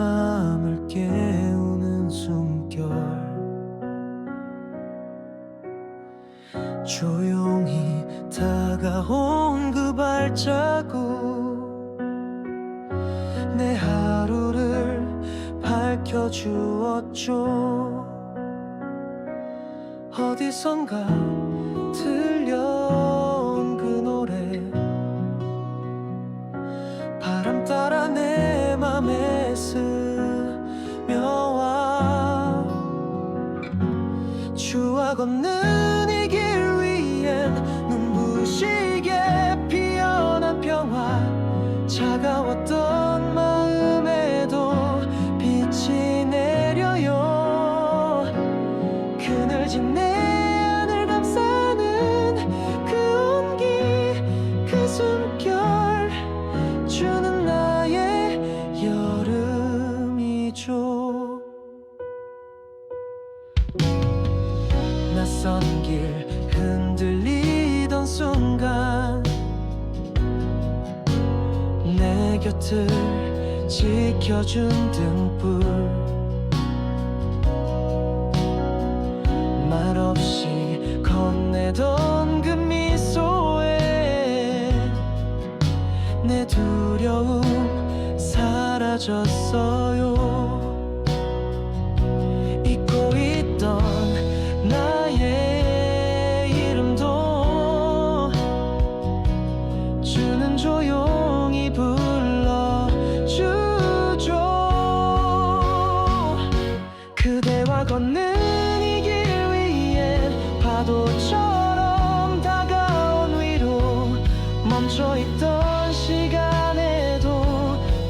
마음을 깨우는 숨결. 조용히 다가온 그 발자국. 내 하루를 밝혀주었죠. 어디선가 들려온 그 노래. 바람 따라 내 맘에 스며와 추억 없는 낯선 길 흔들리던 순간 내 곁을 지켜준 등불 말없이 건네던 그 미소에 내 두려움 사라졌어요 걷는 이 길 위엔 파도처럼 다가온 위로 멈춰있던 시간에도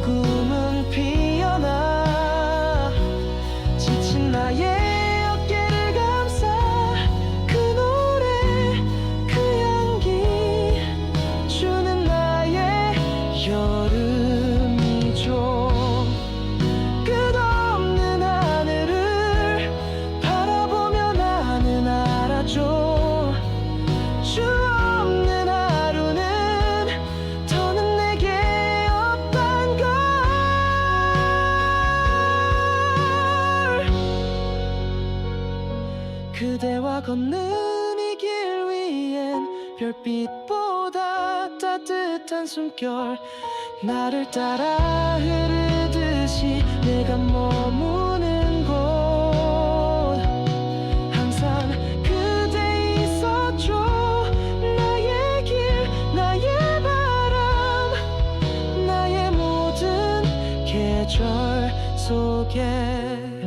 꿈은 피어나 지친 나의 그대와 걷는 이 길 위엔 별빛보다 따뜻한 숨결. 나를 따라 흐르듯이 내가 머무는 곳. 항상 그대 있었죠 나의 길 나의 바람. 나의 모든 계절 속에